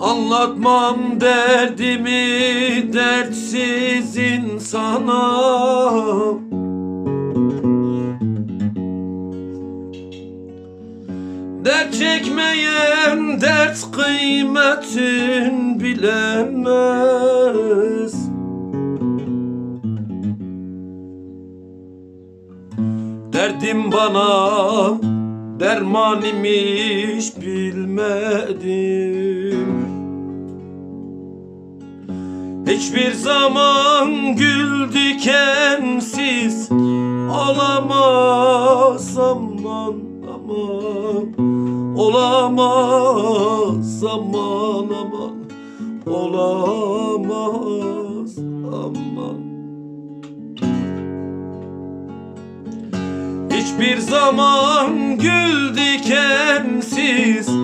Anlatmam derdimi dertsiz insana çekmeyen dert kıymetin bilemez. Derdim bana derman imiş bilmedim. Hiçbir zaman gül dikensiz olamaz aman aman Olamaz aman aman. Olamaz aman. Hiçbir zaman gül dikensiz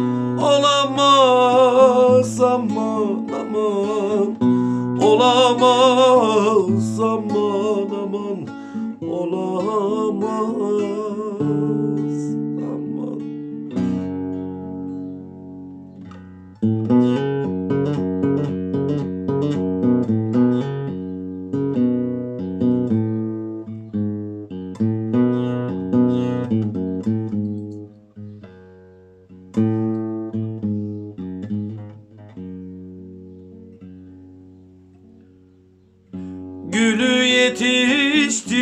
Gülü yetiştirir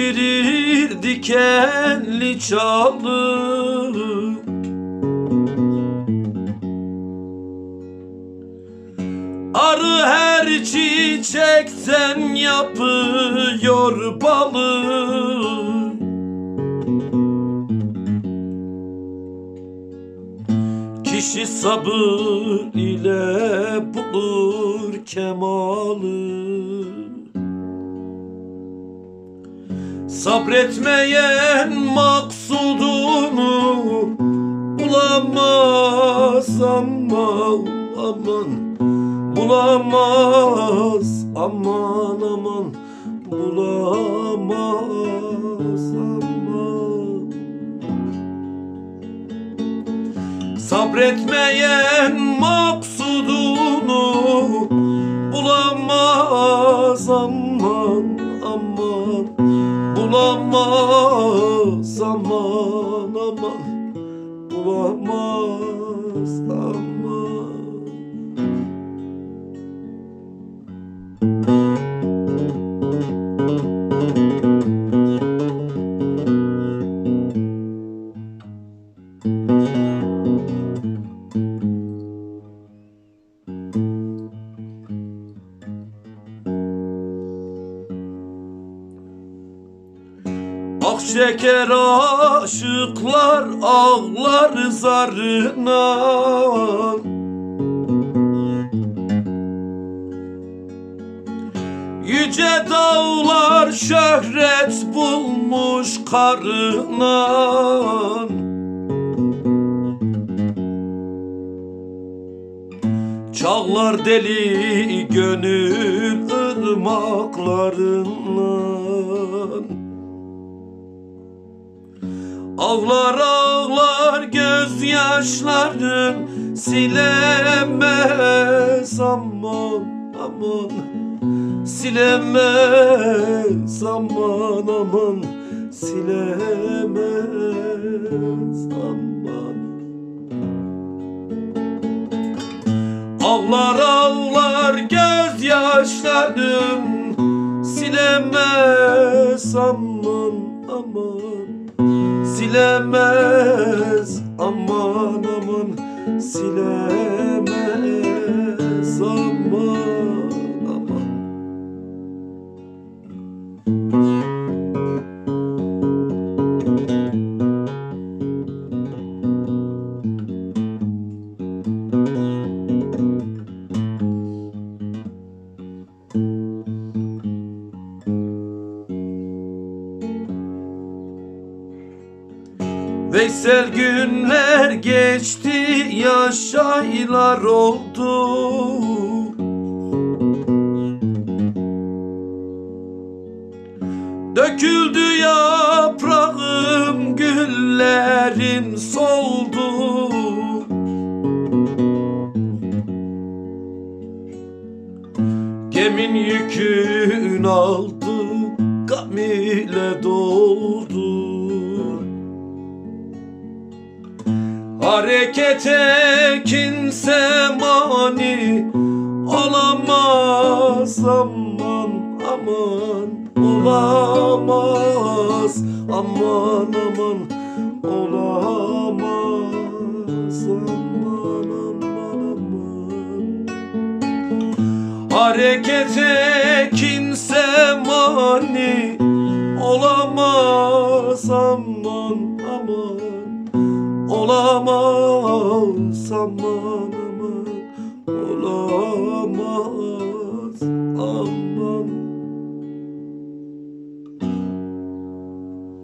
dikenli çalı. Arı her çiçekten yapıyor balı. Kişi sabır ile bulur kemalı Sabretmeyen maksudunu bulamaz aman aman. Bulamaz aman aman. Bulamaz aman Sabretmeyen maksudunu bulamaz aman aman Bulamaz aman aman. Bulamaz aman Ak şeker aşıklar ağlar zarına. Yüce dağlar şöhret bulmuş karına. Çağlar deli gönül ırmaklarından Ağlar ağlar gözyaşların silemez aman aman. Silemez aman aman. Silemez aman. Ağlar ağlar gözyaşlarım silemez aman aman Silemez. Aman aman Silemez Veysel günler geçti yaş aylar oldu. Döküldü yaprağım güllerim soldu. Gemin yükün aldı gam ile doldu Harekete kimse mani olamaz. Aman aman olamaz. Aman aman olamaz. Aman aman aman. Harekete kimse mani olamaz. Aman olamaz aman aman olamaz aman.